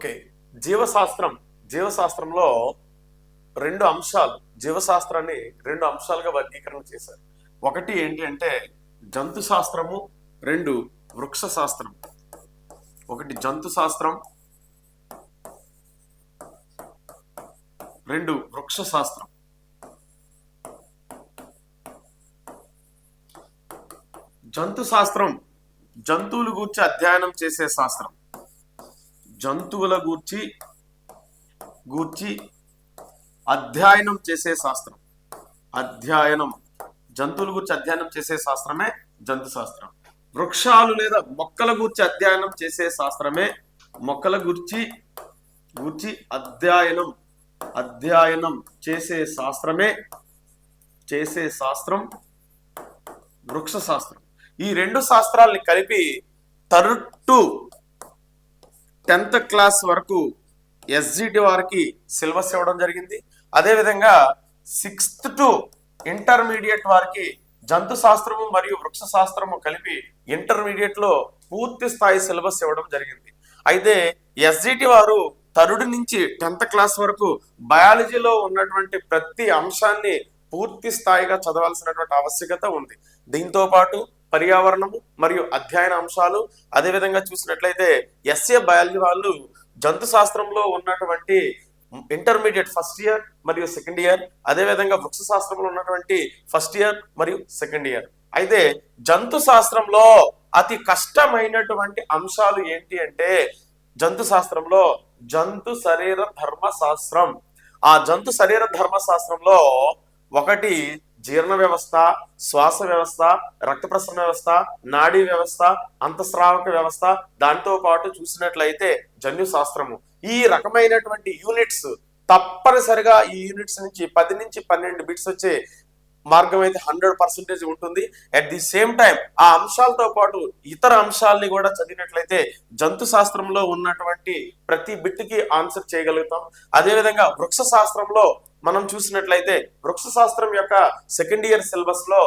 Okay. జీవశాస్త్రం జీవశాస్త్రంలో రెండు అంశాలు జీవశాస్త్రాన్ని రెండు అంశాలుగా వర్గీకరణ చేశారు. ఒకటి ఏంటి అంటే జంతు శాస్త్రము రెండు వృక్ష శాస్త్రం. ఒకటి జంతు శాస్త్రం రెండు వృక్ష శాస్త్రం. జంతు శాస్త్రం జంతువులు గూర్చి అధ్యయనం చేసే శాస్త్రం. జంతువుల గూర్చి గూర్చి అధ్యయనం చేసే శాస్త్రం. అధ్యయనం. జంతువుల గురించి అధ్యయనం చేసే శాస్త్రమే జంతు శాస్త్రం. వృక్షాలు లేదా మొక్కల గురించి అధ్యయనం చేసే శాస్త్రమే మొక్కల గురించి గురించి అధ్యయనం. అధ్యయనం చేసే శాస్త్రమే చేసే శాస్త్రం వృక్ష శాస్త్రం. ఈ రెండు శాస్త్రాల్ని కలిపి తరుట్టు టెన్త్ క్లాస్ వరకు ఎస్జిటి వారికి సిలబస్ ఇవ్వడం జరిగింది. అదేవిధంగా సిక్స్త్ టు ఇంటర్మీడియట్ వారికి జంతు శాస్త్రము మరియు వృక్ష శాస్త్రము కలిపి ఇంటర్మీడియట్లో పూర్తి స్థాయి సిలబస్ ఇవ్వడం జరిగింది. అయితే ఎస్జిటి వారు తరుడు నుంచి టెన్త్ క్లాస్ వరకు బయాలజీలో ఉన్నటువంటి ప్రతి అంశాన్ని పూర్తి స్థాయిగా చదవాల్సినటువంటి ఆవశ్యకత ఉంది. దీంతో పాటు పర్యావరణము మరియు అధ్యయన అంశాలు. అదేవిధంగా చూసినట్లయితే ఎస్ఏ బయాలజీ వాళ్ళు జంతు శాస్త్రంలో ఉన్నటువంటి ఇంటర్మీడియట్ ఫస్ట్ ఇయర్ మరియు సెకండ్ ఇయర్ అదేవిధంగా వృక్ష శాస్త్రంలో ఉన్నటువంటి ఫస్ట్ ఇయర్ మరియు సెకండ్ ఇయర్. అయితే జంతు శాస్త్రంలో అతి కష్టమైనటువంటి అంశాలు ఏంటి అంటే జంతు శాస్త్రంలో జంతు శరీర ధర్మ శాస్త్రం ఆ జంతు శరీర ధర్మ శాస్త్రంలో ఒకటి జీర్ణ వ్యవస్థ శ్వాస వ్యవస్థ రక్త ప్రసరణ వ్యవస్థ నాడీ వ్యవస్థ అంతఃస్రావక వ్యవస్థ దాంతో పాటు చూసినట్లయితే జన్యు శాస్త్రము ఈ రకమైనటువంటి యూనిట్స్ తప్పనిసరిగా ఈ యూనిట్స్ నుంచి పది నుంచి పన్నెండు బిట్స్ వచ్చే మార్గం అయితే హండ్రెడ్ పర్సెంటేజ్ ఉంటుంది. అట్ ది సేమ్ టైం ఆ అంశాలతో పాటు ఇతర అంశాలని కూడా చదివినట్లయితే జంతు శాస్త్రంలో ఉన్నటువంటి ప్రతి బిట్కి ఆన్సర్ చేయగలుగుతాం. అదేవిధంగా వృక్ష శాస్త్రంలో మనం చూసినట్లయితే వృక్ష శాస్త్రం యొక్క సెకండ్ ఇయర్ సిలబస్లో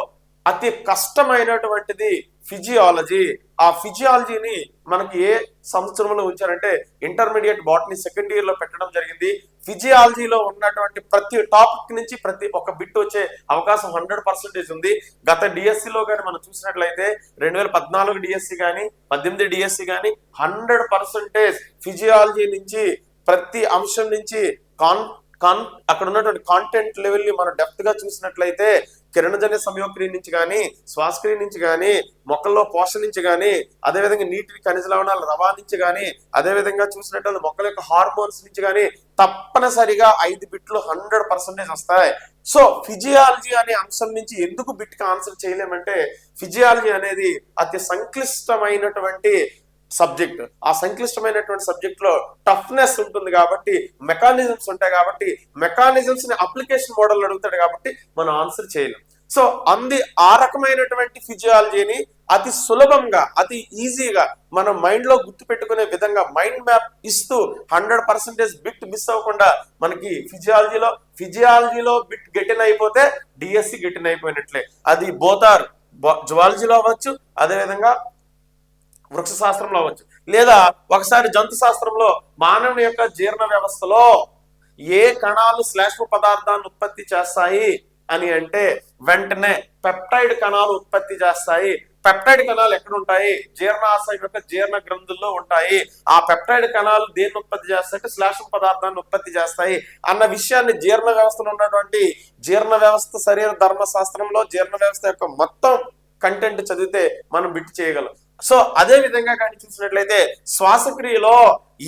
అతి కష్టమైనటువంటిది ఫిజియాలజీ. ఆ ఫిజియాలజీని మనకి ఏ సంవత్సరంలో ఉంచారంటే ఇంటర్మీడియట్ బాటనీ సెకండ్ ఇయర్లో పెట్టడం జరిగింది. ఫిజియాలజీలో ఉన్నటువంటి ప్రతి టాపిక్ నుంచి ప్రతి ఒక్క బిట్ వచ్చే అవకాశం హండ్రెడ్ పర్సెంటేజ్ ఉంది. గత డిఎస్సిలో కానీ మనం చూసినట్లయితే రెండు వేల పద్నాలుగు డిఎస్సి కానీ పద్దెనిమిది డిఎస్సి కానీ హండ్రెడ్ పర్సెంటేజ్ ఫిజియాలజీ నుంచి ప్రతి అంశం నుంచి కాన్ కాన్ అక్కడ ఉన్నటువంటి కాంటెంట్ లెవెల్ని మనం డెప్త్గా చూసినట్లయితే కిరణజన్య సంయోక్రియ నుంచి కానీ శ్వాసక్రియ నుంచి కానీ మొక్కల్లో పోషణ నుంచి కానీ అదేవిధంగా నీటి ఖనిజ లవణాల రవా నుంచి కానీ అదేవిధంగా చూసినట్టు మొక్కల యొక్క హార్మోన్స్ నుంచి కానీ తప్పనిసరిగా ఐదు బిట్లు హండ్రెడ్ పర్సెంటేజ్ వస్తాయి. సో ఫిజియాలజీ అనే అంశం నుంచి ఎందుకు బిట్కి ఆన్సర్ చేయలేమంటే ఫిజియాలజీ అనేది అతి సంక్లిష్టమైనటువంటి సబ్జెక్ట్. ఆ సంక్లిష్టమైనటువంటి సబ్జెక్ట్లో టఫ్నెస్ ఉంటుంది కాబట్టి మెకానిజమ్స్ ఉంటాయి కాబట్టి మెకానిజమ్స్ని అప్లికేషన్ మోడల్ అడుగుతాడు కాబట్టి మనం ఆన్సర్ చేయలేం. సో అంది ఆ రకమైనటువంటి ఫిజియాలజీని అతి సులభంగా అతి ఈజీగా మన మైండ్లో గుర్తు పెట్టుకునే విధంగా మైండ్ మ్యాప్ ఇస్తూ హండ్రెడ్ పర్సెంటేజ్ బిట్ మిస్ అవ్వకుండా మనకి ఫిజియాలజీలో ఫిజియాలజీలో బిట్ గెటిన్ అయిపోతే డిఎస్సి గెటిన్ అయిపోయినట్లే. అది బోతార్. జువాలజీలో అవ్వచ్చు అదేవిధంగా వృక్ష శాస్త్రంలో అవ్వచ్చు. లేదా ఒకసారి జంతు శాస్త్రంలో మానవుని యొక్క జీర్ణ వ్యవస్థలో ఏ కణాలు శ్లేష్మ పదార్థాన్ని ఉత్పత్తి చేస్తాయి అని అంటే వెంటనే పెప్టైడ్ కణాలు ఉత్పత్తి చేస్తాయి. పెప్టైడ్ కణాలు ఎక్కడ ఉంటాయి జీర్ణాశయం యొక్క జీర్ణ గ్రంథుల్లో ఉంటాయి. ఆ పెప్టైడ్ కణాలు దేన్ని ఉత్పత్తి చేస్తాయి? శ్లేషం పదార్థాన్ని ఉత్పత్తి చేస్తాయి. అన్న విషయాన్ని జీర్ణ వ్యవస్థలో ఉన్నటువంటి జీర్ణ వ్యవస్థ శరీర ధర్మశాస్త్రంలో జీర్ణ వ్యవస్థ యొక్క మొత్తం కంటెంట్ చదివితే మనం బిట్ చేయగలం. సో అదే విధంగా కానీ చూసినట్లయితే శ్వాసక్రియలో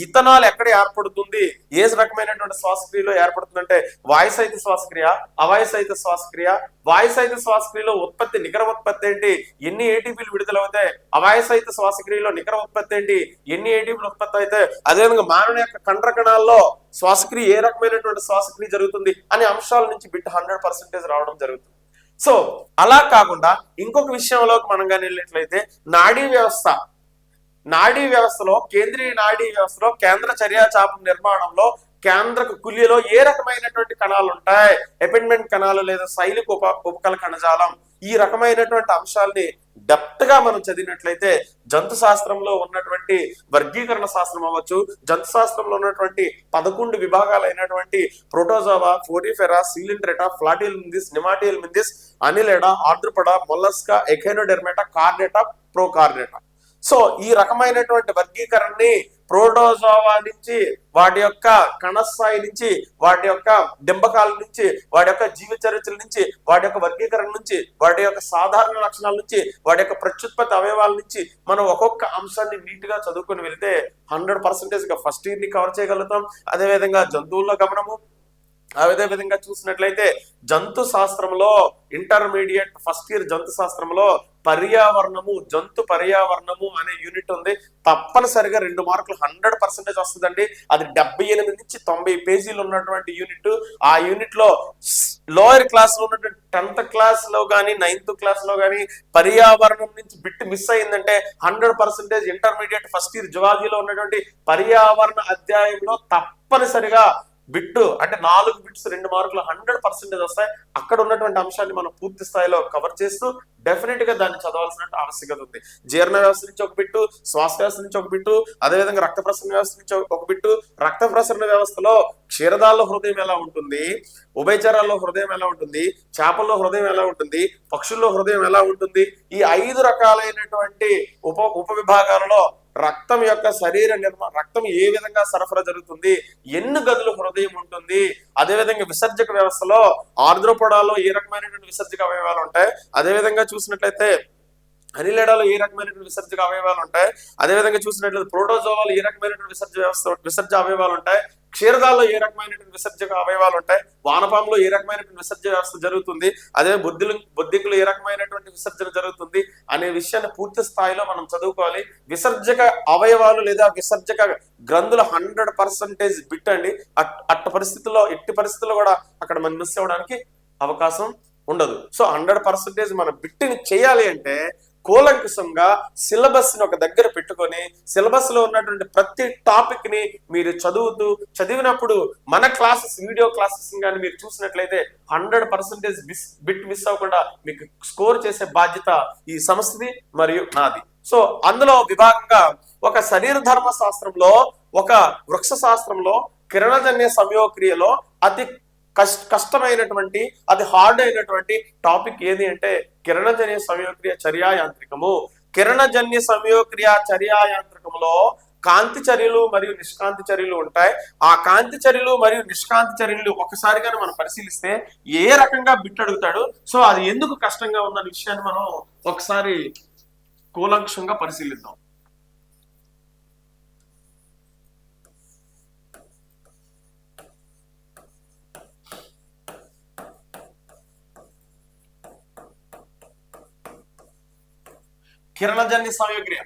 ఇథనాల్ ఎక్కడ ఏర్పడుతుంది? ఏ రకమైనటువంటి శ్వాసక్రియలో ఏర్పడుతుందంటే వాయుసహిత శ్వాసక్రియ అవాయుసహిత శ్వాసక్రియ. వాయుసహిత శ్వాసక్రియలో ఉత్పత్తి నికర ఉత్పత్తి ఏంటి? ఎన్ని ఏటీపీలు విడుదలవుతాయి? అవాయుసహిత శ్వాసక్రియలో నికర ఉత్పత్తి ఏంటి? ఎన్ని ఏటీపీలు ఉత్పత్తి అయితే అదేవిధంగా మానవుని యొక్క కండ్ర కణాల్లో శ్వాసక్రియ ఏ రకమైనటువంటి శ్వాసక్రియ జరుగుతుంది? అనే అంశాల నుంచి బిట్ హండ్రెడ్ పర్సెంటేజ్ రావడం జరుగుతుంది. సో అలా కాకుండా ఇంకొక విషయంలోకి మనం కానీ వెళ్ళినట్లయితే నాడీ వ్యవస్థ. నాడీ వ్యవస్థలో కేంద్రీయ నాడీ వ్యవస్థలో కేంద్ర చర్యాచాపం నిర్మాణంలో కేంద్రక కుల్యలో ఏ రకమైనటువంటి కణాలు ఉంటాయి? ఎపెండ్మెంట్ కణాలు లేదా శైలిక ఉప ఉపకల కణజాలం ఈ రకమైనటువంటి అంశాల్ని డెప్త్గా మనం చదివినట్లయితే జంతు శాస్త్రంలో ఉన్నటువంటి వర్గీకరణ శాస్త్రం అవ్వచ్చు జంతు శాస్త్రంలో ఉన్నటువంటి పదకొండు విభాగాలైనటువంటి protozoa porifera coelenterata platyhelminthes nemathelminthes annelida arthropoda mollusca echinodermata chordata protochordata. So ఈ రకమైనటువంటి వర్గీకరణని ప్రోటోజోవా నుంచి వాటి యొక్క కణస్థాయి నుంచి వాటి యొక్క డింబకాల నుంచి వాటి యొక్క జీవ చరిత్రల నుంచి వాటి యొక్క వర్గీకరణ నుంచి వాటి యొక్క సాధారణ లక్షణాల నుంచి వాటి యొక్క ప్రత్యుత్పత్తి అవయవాల నుంచి మనం ఒక్కొక్క అంశాన్ని నీట్గా చదువుకొని వెళ్తే హండ్రెడ్ పర్సెంటేజ్గా ఫస్ట్ ఇయర్ని కవర్ చేయగలుగుతాం. అదేవిధంగా జంతువుల్లో గమనము అదే విధంగా చూసినట్లయితే జంతు శాస్త్రంలో ఇంటర్మీడియట్ ఫస్ట్ ఇయర్ జంతు శాస్త్రంలో పర్యావరణము జంతు పర్యావరణము అనే యూనిట్ ఉంది. తప్పనిసరిగా రెండు మార్కులు హండ్రెడ్ పర్సెంటేజ్ వస్తుందండి. అది డెబ్బై ఎనిమిది నుంచి తొంభై పేజీలు ఉన్నటువంటి యూనిట్. ఆ యూనిట్లో లోయర్ క్లాస్లో ఉన్నటువంటి టెన్త్ క్లాస్లో కానీ నైన్త్ క్లాస్లో కానీ పర్యావరణం నుంచి బిట్ మిస్ అయిందంటే hundred percentage intermediate first year జువాలజీలో ఉన్నటువంటి పర్యావరణ అధ్యాయంలో తప్పనిసరిగా బిట్ అంటే నాలుగు బిట్స్ రెండు మార్కులు హండ్రెడ్ పర్సెంటేజ్ వస్తాయి. అక్కడ ఉన్నటువంటి అంశాన్ని మనం పూర్తి స్థాయిలో కవర్ చేస్తూ డెఫినెట్గా దాన్ని చదవాల్సిన ఆవశ్యకత ఉంది. జీర్ణ వ్యవస్థ నుంచి ఒక బిట్టు శ్వాస వ్యవస్థ నుంచి ఒక బిట్టు అదేవిధంగా రక్త ప్రసరణ వ్యవస్థ నుంచి ఒక బిట్టు. రక్త ప్రసరణ వ్యవస్థలో క్షీరదాల్లో హృదయం ఎలా ఉంటుంది? ఉభయచరాల్లో హృదయం ఎలా ఉంటుంది? చేపల్లో హృదయం ఎలా ఉంటుంది? పక్షుల్లో హృదయం ఎలా ఉంటుంది? ఈ ఐదు రకాలైనటువంటి ఉప ఉప విభాగాలలో రక్తం యొక్క శరీర నిర్మాణ రక్తం ఏ విధంగా సరఫరా జరుగుతుంది? ఎన్ని గదులు హృదయం ఉంటుంది? అదేవిధంగా విసర్జక వ్యవస్థలో ఆర్ద్రోపొడాలో ఏ రకమైనటువంటి విసర్జక అవయవాలు ఉంటాయి? అదేవిధంగా చూసినట్లయితే అనిలేడాలో ఏ రకమైనటువంటి విసర్జక అవయవాలు ఉంటాయి? అదేవిధంగా చూసినట్లయితే ప్రోటోజోవాలు ఏ రకమైనటువంటి విసర్జ వ్యవస్థ విసర్జ అవయవాలు ఉంటాయి? క్షీరదాల్లో ఏ రకమైనటువంటి విసర్జక అవయవాలు ఉంటాయి? వానపాములో ఏ రకమైనటువంటి విసర్జ వ్యవస్థ జరుగుతుంది? అదే బొద్దులు బుద్ధికులు ఏ రకమైనటువంటి విసర్జన జరుగుతుంది? అనే విషయాన్ని పూర్తి స్థాయిలో మనం చదువుకోవాలి. విసర్జక అవయవాలు లేదా విసర్జక గ్రంథుల హండ్రెడ్ పర్సెంటేజ్ బిట్ అండి. అట్ట పరిస్థితుల్లో ఎట్టి పరిస్థితుల్లో కూడా అక్కడ మనం మిస్ అవ్వడానికి అవకాశం ఉండదు. సో హండ్రెడ్ పర్సెంటేజ్ మన బిట్టిని చేయాలి అంటే కూలంకుషంగా సిలబస్ని ఒక దగ్గర పెట్టుకొని సిలబస్లో ఉన్నటువంటి ప్రతి టాపిక్ని మీరు చదువుతూ చదివినప్పుడు మన క్లాసెస్ వీడియో క్లాసెస్ కానీ మీరు చూసినట్లయితే hundred percentage miss bit miss అవ్వకుండా మీకు స్కోర్ చేసే బాధ్యత ఈ సంస్థది మరియు నాది. సో అందులో విభాగంగా ఒక శరీర ధర్మ శాస్త్రంలో ఒక వృక్ష శాస్త్రంలో కిరణజన్య సంయోక్రియలో అతి కష్ట కష్టమైనటువంటి అది హార్డ్ అయినటువంటి టాపిక్ ఏది అంటే కిరణజన్య సంయోక్రియ చర్యాయాంత్రికము. కిరణజన్య సంయోక్రియ చర్యాయాంత్రికములో కాంతి చర్యలు మరియు నిష్కాంతి చర్యలు ఉంటాయి. ఆ కాంతి చర్యలు మరియు నిష్కాంతి చర్యలు ఒకసారిగా మనం పరిశీలిస్తే ఏ రకంగా బిట్ అడుగుతాడు సో అది ఎందుకు కష్టంగా ఉందన్న విషయాన్ని మనం ఒకసారి కూలంక్షంగా పరిశీలిద్దాం. కిరణజన్య సంయోక్రియ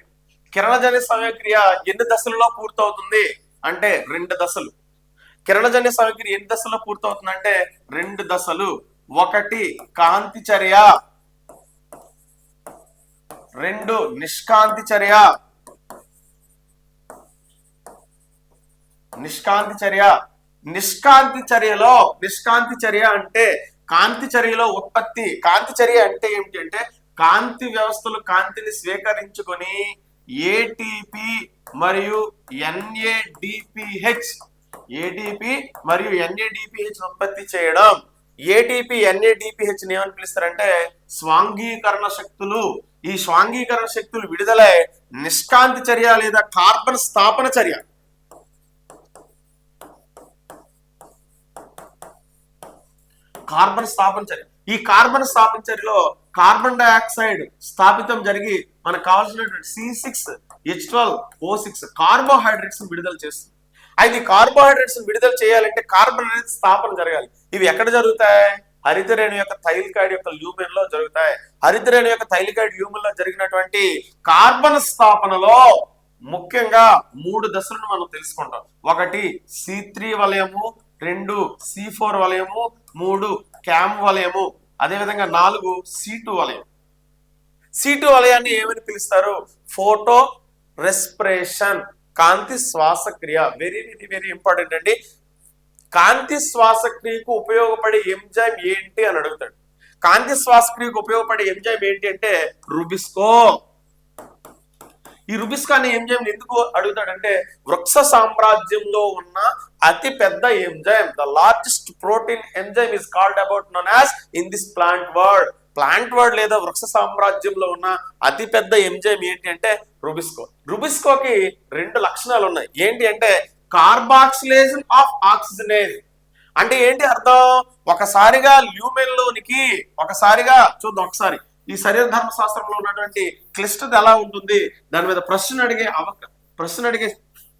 కిరణజన్య సంయోక్రియ ఎన్ని దశలలో పూర్తవుతుంది? అంటే రెండు దశలు. కిరణజన్య సంయోక్రియ ఎన్ని దశల్లో పూర్తవుతుంది అంటే రెండు దశలు. ఒకటి కాంతి చర్య. రెండు నిష్కాంతి చర్య. నిష్కాంతి చర్య. నిష్కాంతి చర్యలో నిష్కాంతి చర్య అంటే కాంతి చర్యలో ఉత్పత్తి. కాంతి చర్య అంటే ఏమిటి అంటే కాంతి వ్యవస్థలు కాంతిని స్వీకరించుకొని ఏటీపీ మరియు ఎన్ఏడిపిహెచ్ ఏటీపీ మరియు ఎన్ఏడిపిహెచ్ ఉత్పత్తి చేయడం. ఏటీపీ ఎన్ఏడిపిహెచ్ ఏమని పిలుస్తారంటే స్వాంగీకరణ శక్తులు. ఈ స్వాంగీకరణ శక్తులు విడుదలై నిష్కాంతి చర్య లేదా కార్బన్ స్థాపన చర్య. కార్బన్ స్థాపన చర్య. ఈ కార్బన్ స్థాపన కార్బన్ డైఆక్సైడ్ స్థాపితం జరిగి మనకు కావాల్సినటువంటి C six H twelve O six carbohydrates విడుదల చేస్తుంది. అయితే ఈ కార్బోహైడ్రేట్స్ విడుదల చేయాలంటే కార్బన్ అనేది స్థాపన జరగాలి. ఇవి ఎక్కడ జరుగుతాయి? హరితరేణు యొక్క థైలికాయిడ్ యొక్క ల్యూమెన్లో జరుగుతాయి. హరితరేణు యొక్క థైలికాయిడ్ ల్యూమెన్లో జరిగినటువంటి కార్బన్ స్థాపనలో ముఖ్యంగా మూడు దశలను మనం తెలుసుకుంటాం. ఒకటి సి త్రీ వలయము రెండు సి ఫోర్ వలయము మూడు క్యామ్ వలయము. అదేవిధంగా నాలుగు సీటు వలయం సీటు వలయాన్ని ఏమని పిలుస్తారు? ఫోటో రెస్పిరేషన్ కాంతి శ్వాసక్రియ వెరీ వెరీ వెరీ ఇంపార్టెంట్ అండి. కాంతి శ్వాసక్రియకు ఉపయోగపడే ఎంజైమ్ ఏంటి అని అడుగుతాడు. కాంతి శ్వాసక్రియకు ఉపయోగపడే ఎంజైమ్ ఏంటి అంటే రుబిస్కో. ఈ రుబిస్కాన్ ఎంజైమ్ ఎందుకు అడుగుతాడంటే వృక్ష సామ్రాజ్యంలో ఉన్న అతి పెద్ద enzyme the largest protein enzyme is called about known as in this plant world plant world లేదా వృక్ష సామ్రాజ్యంలో ఉన్న అతి పెద్ద ఎంజైమ్ ఏంటి అంటే రుబిస్కో. రుబిస్కోకి రెండు లక్షణాలు ఉన్నాయి. ఏంటి అంటే కార్బాక్సిలేషన్ ఆఫ్ ఆక్సిజనేజ్ అంటే ఏంటి అర్థం? ఒకసారిగా ల్యూమెన్ లోనికి ఒకసారిగా చూద్దాం ఒకసారి. ఈ శరీర ధర్మ శాస్త్రంలో ఉన్నటువంటి క్లిష్టత ఎలా ఉంటుంది? దాని మీద ప్రశ్న అడిగే అవక ప్రశ్న అడిగే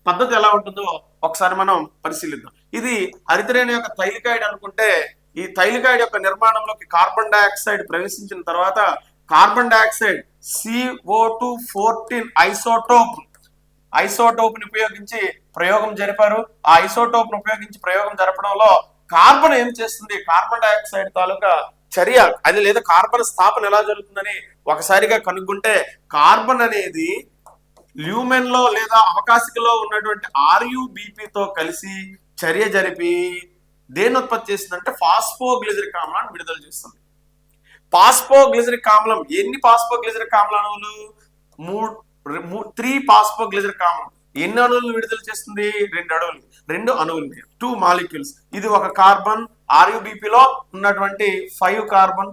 పద్ధతి ఎలా ఉంటుందో ఒకసారి మనం పరిశీలిద్దాం. ఇది హరితరేణి యొక్క తైలికాయిడ్ అనుకుంటే ఈ తైలికాయిడ్ యొక్క నిర్మాణంలోకి కార్బన్ డైఆక్సైడ్ ప్రవేశించిన తర్వాత carbon dioxide C O two fourteen isotope ఐసోటోప్ని ఉపయోగించి ప్రయోగం జరిపారు. ఆ ఐసోటోప్ను ఉపయోగించి ప్రయోగం జరపడంలో కార్బన్ ఏం చేస్తుంది? కార్బన్ డైఆక్సైడ్ తాలూకా చర్య అది. లేదా కార్బన్ స్థాపన ఎలా జరుగుతుందని ఒకసారిగా కనుక్కుంటే కార్బన్ అనేది ల్యూమెన్లో లేదా అవకాశికలో ఉన్నటువంటి ఆర్యుబిపి తో కలిసి చర్య జరిపి దేన్ని ఉత్పత్తి చేస్తుందంటే ఫాస్ఫోగ్లిజరిక్ ఆమ్లాన్ని విడుదల చేస్తుంది. పాస్పోగ్లిజరిక్ ఆమ్లం ఎన్ని పాస్పోగ్లిజరిక్ ఆమ్ల అణువులు మూడు త్రీ పాస్పోగ్లిజరిక్ ఆమ్లం. ఎన్ని అణువులను విడుదల చేస్తుంది? రెండు అణువులు. రెండు అణువులు టూ మాలిక్యూల్స్ ఇది ఒక కార్బన్ ఆర్యుబిపిలో లో ఉన్నటువంటి five carbon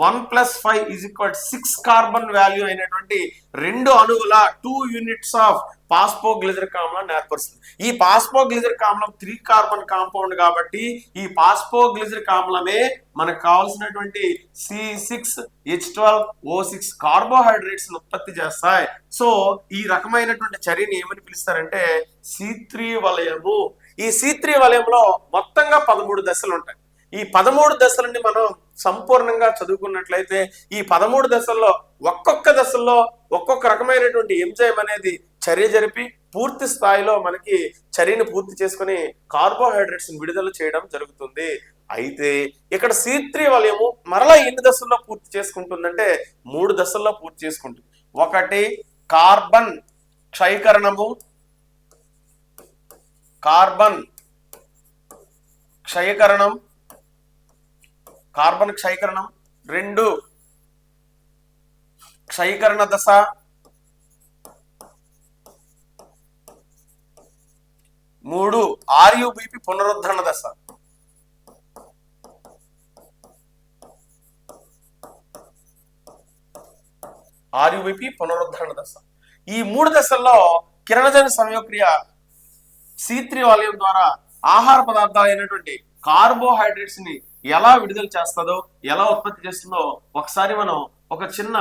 one plus five is equal six carbon value అయినటువంటి రెండు అణువుల టూ యూనిట్స్ ఆఫ్ పాస్పోగ్లిజరిక్ ఆమ్లాన్ని ఏర్పరుస్తుంది ఈ పాస్పోగ్లిజరిక్ ఆమ్లం త్రీ కార్బన్ కాంపౌండ్ కాబట్టి ఈ పాస్పోగ్లిజరిక్ ఆమ్లమే మనకు కావాల్సినటువంటి C six H twelve O six carbohydrates ఉత్పత్తి చేస్తాయి. సో ఈ రకమైనటువంటి చర్యని ఏమని పిలుస్తారంటే సి త్రీ వలయము. ఈ సి త్రీ వలయంలో మొత్తంగా పదమూడు దశలు ఉంటాయి. ఈ పదమూడు దశలని మనం సంపూర్ణంగా చదువుకున్నట్లయితే ఈ పదమూడు దశల్లో ఒక్కొక్క దశల్లో ఒక్కొక్క రకమైనటువంటి ఎంజైమ్ అనేది చర్య జరిపి పూర్తి స్థాయిలో మనకి చర్యను పూర్తి చేసుకుని కార్బోహైడ్రేట్స్ విడుదల చేయడం జరుగుతుంది. అయితే ఇక్కడ సి త్రీ వలయము మరలా ఎన్ని దశల్లో పూర్తి చేసుకుంటుందంటే మూడు దశల్లో పూర్తి చేసుకుంటుంది. ఒకటి కార్బన్ క్షయకరణము కార్బన్ క్షయకరణం కార్బన్ క్షయకరణం రెండు క్షయకరణ దశ మూడు ఆర్యుబిపి పునరుద్ధరణ దశ. ఆర్యుబిపి పునరుద్ధరణ దశ. ఈ మూడు దశల్లో కిరణజన సంయోక్రియ సీత్రి త్రీ వలయం ద్వారా ఆహార పదార్థాలు అయినటువంటి కార్బోహైడ్రేట్స్ని ఎలా విడుదల చేస్తుందో ఎలా ఉత్పత్తి చేస్తుందో ఒకసారి మనం ఒక చిన్న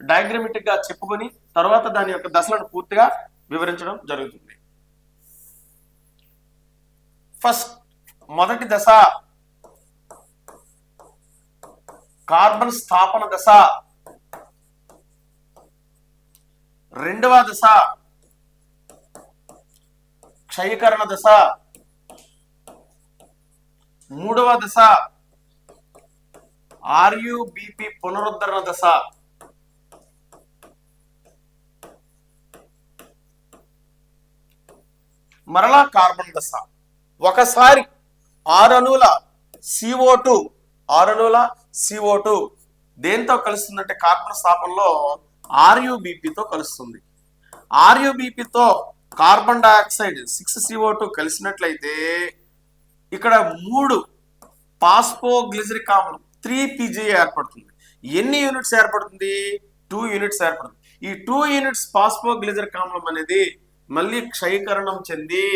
డయాగ్రమెటిక్గా చెప్పుకొని తర్వాత దాని యొక్క దశలను పూర్తిగా వివరించడం జరుగుతుంది. ఫస్ట్ మొదటి దశ కార్బన్ స్థాపన దశ. రెండవ దశ క్షయకరణ దశ. మూడవ దశ ఆర్యుబిపి పునరుద్ధరణ దశ. మరలా కార్బన్ దశ. ఒకసారి ఆరు సిఓ టూ ఆరు సిఓ టూ దేంతో కలుస్తుందంటే కార్బన్ స్థాపనలో ఆర్యుబిపితో కలుస్తుంది. ఆర్యుబిపితో carbon dioxide six C O two కలిసినట్లయితే ఇక్కడ మూడు పాస్పోగ్లిజరిక్ ఆమ్లం త్రీ పీజీ ఏర్పడుతుంది. ఎన్ని యూనిట్స్ ఏర్పడుతుంది? టూ యూనిట్స్ ఏర్పడుతుంది. ఈ టూ యూనిట్స్ పాస్పోగ్లిజరిక్ ఆమ్లం అనేది మళ్ళీ క్షయకరణం చెంది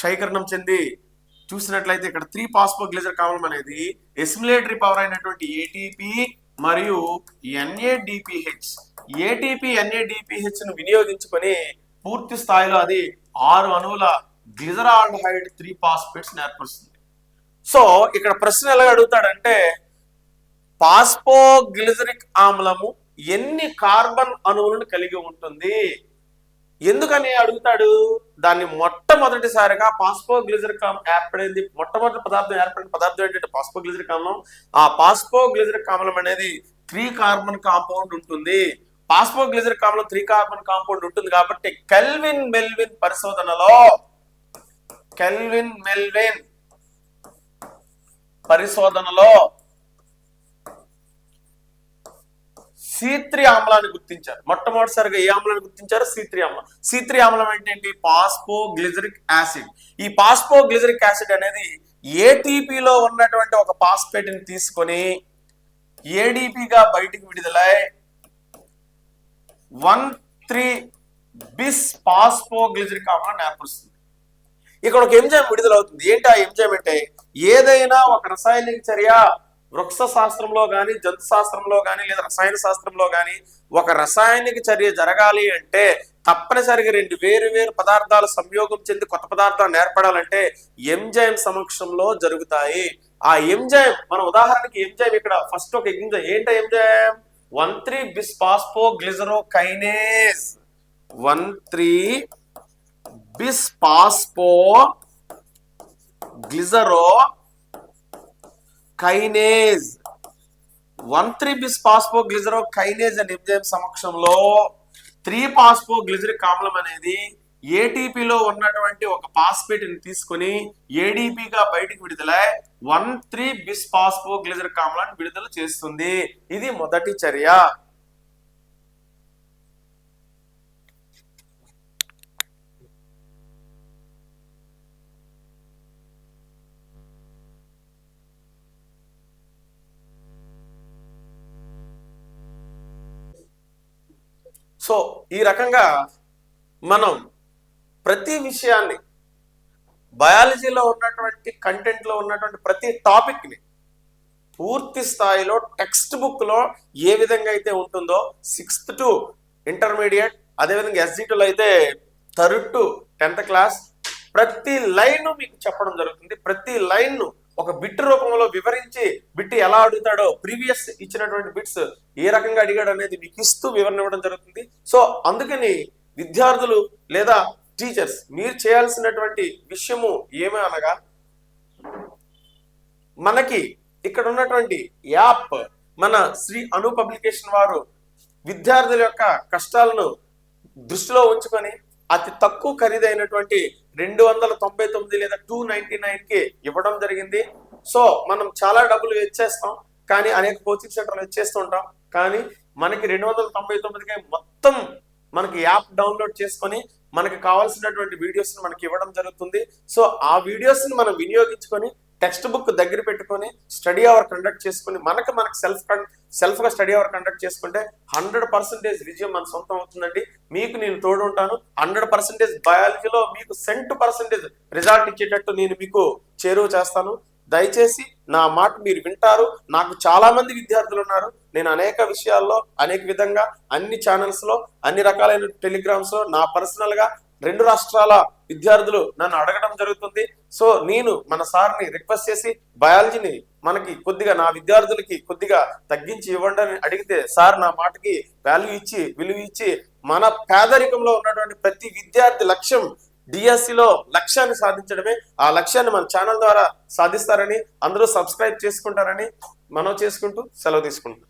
క్షయకరణం చెంది చూసినట్లయితే ఇక్కడ త్రీ పాస్పో గ్లేజర్ ఆమ్లం అనేది ఎసిమిలేటరీ పవర్ అయినటువంటి ఏటీపీ మరియు ఎన్ఏడిపిహెచ్ ఏటీపీ ఎన్ఏడిపిహెచ్ను వినియోగించుకొని పూర్తి స్థాయిలో అది ఆరు అణువుల గ్లిజరాల్డిహైడ్ త్రీ పాస్పేట్స్ ఏర్పరుస్తుంది సో ఇక్కడ ప్రశ్న ఎలా అడుగుతాడంటే పాస్పోగ్లిజరిక్ ఆమ్లము ఎన్ని కార్బన్ అణువులను కలిగి ఉంటుంది? ఎందుకని అడుగుతాడు? దాన్ని మొట్టమొదటిసారిగా పాస్పోగ్లిజరిక్ ఏర్పడింది. మొట్టమొదటి పదార్థం ఏర్పడిన పదార్థం ఏంటంటే పాస్పోగ్లిజరిక్ కామలం ఆ పాస్పోగ్లిజరిక్ కామలం అనేది త్రీ కార్బన్ కాంపౌండ్ ఉంటుంది. పాస్పోగ్లిజరిక్ కామలం త్రీ కార్బన్ కాంపౌండ్ ఉంటుంది కాబట్టి కెల్విన్ మెల్విన్ పరిశోధనలో కెల్విన్ మెల్విన్ పరిశోధనలో సీత్రి ఆమ్లాన్ని గుర్తించారు. మొట్టమొదటిసారిగా ఏ ఆమ్లాన్ని గుర్తించారు? సీత్రి ఆమ్లం. సీత్రి ఆమ్లం ఏంటి పాస్పో గ్లిజరిక్ యాసిడ్. ఈ పాస్పో గ్లిజరిక్ యాసిడ్ అనేది ఏటీపీలో ఉన్నటువంటి ఒక పాస్పేట్ని తీసుకొని ఏడీపీగా బయటికి విడుదలై one three bis phosphoglyceric ఆమ్లాన్ని ఏర్పరుస్తుంది. ఇక్కడ ఒక ఎంజైమ్ విడుదలవుతుంది. ఏంటి ఆ ఎంజైమ్ అంటే ఏదైనా ఒక రసాయనిక చర్య వృక్ష శాస్త్రంలో కానీ జంతు శాస్త్రంలో కానీ లేదా రసాయన శాస్త్రంలో కానీ ఒక రసాయనిక చర్య జరగాలి అంటే తప్పనిసరిగా రెండు వేరు వేరు పదార్థాల సంయోగం చెంది కొత్త పదార్థాలు ఏర్పడాలంటే ఎంజైమ్ సమక్షంలో జరుగుతాయి. ఆ ఎంజైమ్ మన ఉదాహరణకి ఎంజైమ్ ఇక్కడ ఫస్ట్ ఒక ఎంజైమ్ ఏంటి enzyme? One three bis phosphoglycero kinase one three bis phosphoglycero kinase. One three bis phosphoglycero kinase అనే ఎంజైమ్ సమక్షంలో త్రీ పాస్పో గ్లిజరిక్ ఆమ్లం అనేది ఏటీపీలో ఉన్నటువంటి ఒక పాస్పేట్ తీసుకుని తీసుకొని ఏడీపీగా బయటికి విడుదలై one three bis phosphoglyceric ఆమ్లాన్ని విడుదల చేస్తుంది. ఇది మొదటి చర్య. సో ఈ రకంగా మనం ప్రతి విషయాన్ని బయాలజీలో ఉన్నటువంటి కంటెంట్లో ఉన్నటువంటి ప్రతి టాపిక్ని పూర్తి స్థాయిలో టెక్స్ట్ బుక్లో ఏ విధంగా అయితే ఉంటుందో సిక్స్త్ టు ఇంటర్మీడియట్ అదేవిధంగా ఎస్జిటీలో అయితే థర్డ్ టు టెన్త్ క్లాస్ ప్రతి లైన్ మీకు చెప్పడం జరుగుతుంది. ప్రతి లైన్ను ఒక బిట్ రూపంలో వివరించి బిట్ ఎలా అడుగుతాడో ప్రీవియస్ ఇచ్చినటువంటి బిట్స్ ఏ రకంగా అడిగాడు అనేది మీకు ఇస్తూ వివరణ ఇవ్వడం జరుగుతుంది. సో అందుకని విద్యార్థులు లేదా టీచర్స్ మీరు చేయాల్సినటువంటి విషయము ఏమి అనగా మనకి ఇక్కడ ఉన్నటువంటి యాప్ మన శ్రీ అను పబ్లికేషన్ వారు విద్యార్థుల యొక్క కష్టాలను దృష్టిలో ఉంచుకొని అతి తక్కువ ఖరీదైనటువంటి రెండు వందల తొంభై తొమ్మిది లేదా టూ నైన్టీ నైన్కి ఇవ్వడం జరిగింది. సో మనం చాలా డబ్బులు వెచ్చేస్తాం కానీ అనేక కోచింగ్ సెంటర్లు ఇచ్చేస్తుంటాం కానీ మనకి రెండు వందల తొంభై తొమ్మిదికి మొత్తం మనకి యాప్ డౌన్లోడ్ చేసుకొని మనకి కావాల్సినటువంటి వీడియోస్ని మనకి ఇవ్వడం జరుగుతుంది. సో ఆ వీడియోస్ని మనం వినియోగించుకొని టెక్స్ట్ బుక్ దగ్గర పెట్టుకొని స్టడీ అవర్ కండక్ట్ చేసుకొని మనకు మనకు సెల్ఫ్ సెల్ఫ్గా స్టడీ అవర్ కండక్ట్ చేసుకుంటే హండ్రెడ్ పర్సెంటేజ్ విజయం మన సొంతం అవుతుందండి. మీకు నేను తోడు ఉంటాను హండ్రెడ్ పర్సెంటేజ్ బయాలజీలో మీకు సెంటు పర్సెంటేజ్ రిజల్ట్ ఇచ్చేటట్టు నేను మీకు చేరువ చేస్తాను. దయచేసి నా మాట మీరు వింటారు. నాకు చాలా మంది విద్యార్థులు ఉన్నారు. నేను అనేక విషయాల్లో అనేక విధంగా అన్ని ఛానల్స్లో అన్ని రకాలైన టెలిగ్రామ్స్లో నా పర్సనల్గా రెండు రాష్ట్రాల విద్యార్థులు నన్ను అడగడం జరుగుతుంది. సో నేను మన సార్ని రిక్వెస్ట్ చేసి బయాలజీని మనకి కొద్దిగా నా విద్యార్థులకి కొద్దిగా తగ్గించి ఇవ్వండి అని అడిగితే సార్ నా మాటకి వాల్యూ ఇచ్చి విలువ ఇచ్చి మన పేదరికంలో ఉన్నటువంటి ప్రతి విద్యార్థి లక్ష్యం డిఎస్సిలో లో లక్ష్యాన్ని సాధించడమే. ఆ లక్ష్యాన్ని మన ఛానల్ ద్వారా సాధిస్తారని అందరూ సబ్స్క్రైబ్ చేసుకుంటారని మనం చేసుకుంటూ సెలవు తీసుకుంటాం